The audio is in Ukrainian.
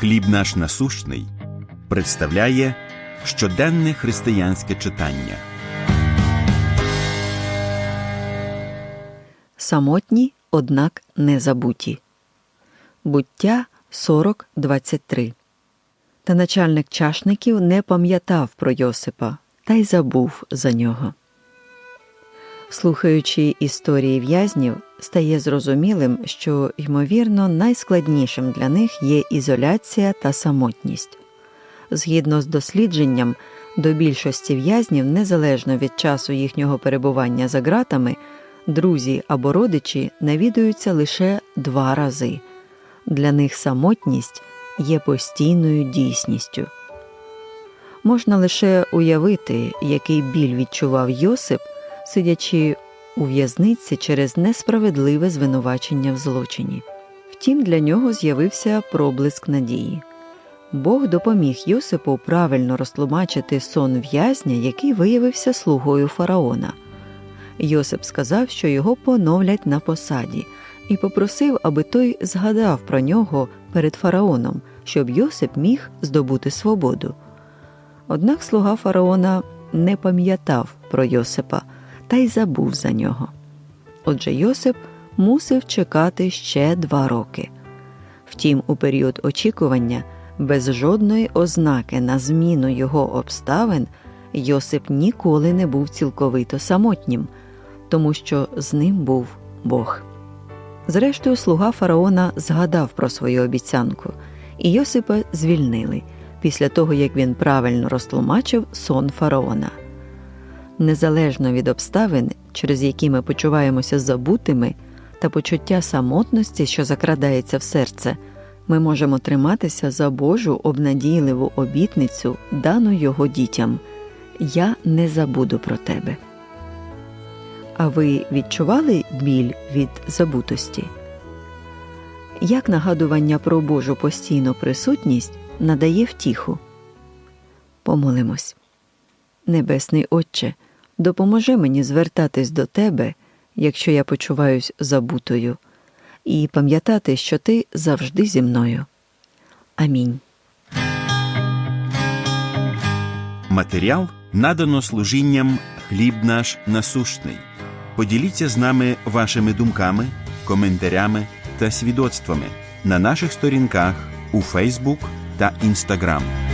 Хліб наш насущний представляє щоденне християнське читання. Самотні, однак не забуті. Буття 40.23 Та начальник чашників не пам'ятав про Йосипа та й забув за нього. Слухаючи історії в'язнів, стає зрозумілим, що, ймовірно, найскладнішим для них є ізоляція та самотність. Згідно з дослідженням, до більшості в'язнів, незалежно від часу їхнього перебування за ґратами, друзі або родичі навідуються лише два рази. Для них самотність є постійною дійсністю. Можна лише уявити, який біль відчував Йосип, сидячи у в'язниці через несправедливе звинувачення в злочині. Втім, для нього з'явився проблиск надії. Бог допоміг Йосипу правильно розтлумачити сон в'язня, який виявився слугою фараона. Йосип сказав, що його поновлять на посаді, і попросив, аби той згадав про нього перед фараоном, щоб Йосип міг здобути свободу. Однак слуга фараона не пам'ятав про Йосипа та й забув за нього. Отже, Йосип мусив чекати ще два роки. Втім, у період очікування, без жодної ознаки на зміну його обставин, Йосип ніколи не був цілковито самотнім, тому що з ним був Бог. Зрештою, слуга фараона згадав про свою обіцянку, і Йосипа звільнили після того, як він правильно розтлумачив сон фараона. Незалежно від обставин, через які ми почуваємося забутими, та почуття самотності, що закрадається в серце, ми можемо триматися за Божу обнадійливу обітницю, дану його дітям Я не забуду про тебе. А ви відчували біль від забутості? Як нагадування про Божу постійну присутність надає втіху? Помолимось. Небесний Отче, допоможи мені звертатись до Тебе, якщо я почуваюсь забутою, і пам'ятати, що Ти завжди зі мною. Амінь. Матеріал надано служінням Хліб наш насущний. Поділіться з нами вашими думками, коментарями та свідоцтвами на наших сторінках у Фейсбук та Інстаграм.